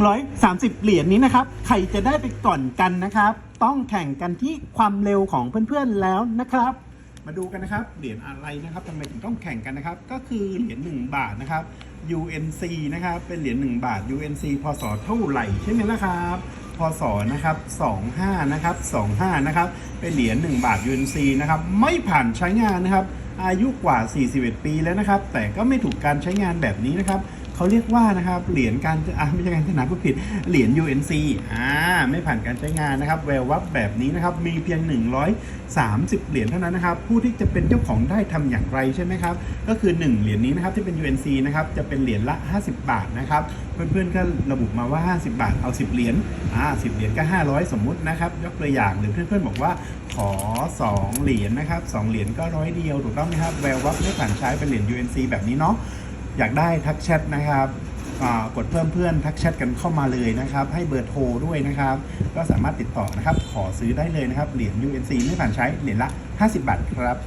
130 เหรียญนี้นะครับ ใครจะได้ไปก่อนกันนะครับ ต้องแข่งกันที่ความเร็วของเพื่อนๆแล้วนะครับ มาดูกันนะครับ เหรียญอะไรนะครับทำไมถึงต้องแข่งกันนะครับ ก็คือเหรียญ1บาทนะครับ UNC นะครับ เป็นเหรียญ1บาท UNC พศเท่าไหร่ใช่ไหมล่ะครับพศนะครับ25นะครับ25นะครับ เป็นเหรียญ1บาท UNC นะครับ ไม่ผ่านใช้งานนะครับ อายุกว่า 41 ปีแล้วนะครับ แต่ก็ไม่ถูกการใช้งานแบบนี้นะครับ เขาเรียกว่านะครับเหรียญการอ่าไม่ใช่การชนะผู้ผิดเหรียญ UNC อ่าไม่ผ่านการใช้งานนะครับแวววับแบบนี้นะครับมีเพียง 130 เหรียญเท่านั้นนะครับผู้ที่จะเป็นเจ้าของได้ทำอย่างไรใช่ไหมครับก็คือ 1 เหรียญนี้นะครับที่เป็น UNC นะครับจะเป็นเหรียญละ 50 บาทนะครับเพื่อนๆก็ระบุมาว่า 50 บาทเอา 10 เหรียญอ่า10 เหรียญก็ 500 สมมุตินะครับยกตัวอย่างหรือเพื่อนๆบอกว่าขอ 2 เหรียญนะครับ2เหรียญก็ร้อยเดียวถูกต้องไหมครับแวววับไม่ผ่านใช้เป็นเหรียญ UNC แบบนี้เนาะ อยากได้ทักแชทนะครับกดเพิ่มเพื่อนทักแชทกันเข้ามาเลยนะครับ ให้เบอร์โทรด้วยนะครับ ก็สามารถติดต่อนะครับ ขอซื้อได้เลยนะครับ เหรียญ UNC ไม่ผ่านใช้เหรียญละ 50 บาทครับ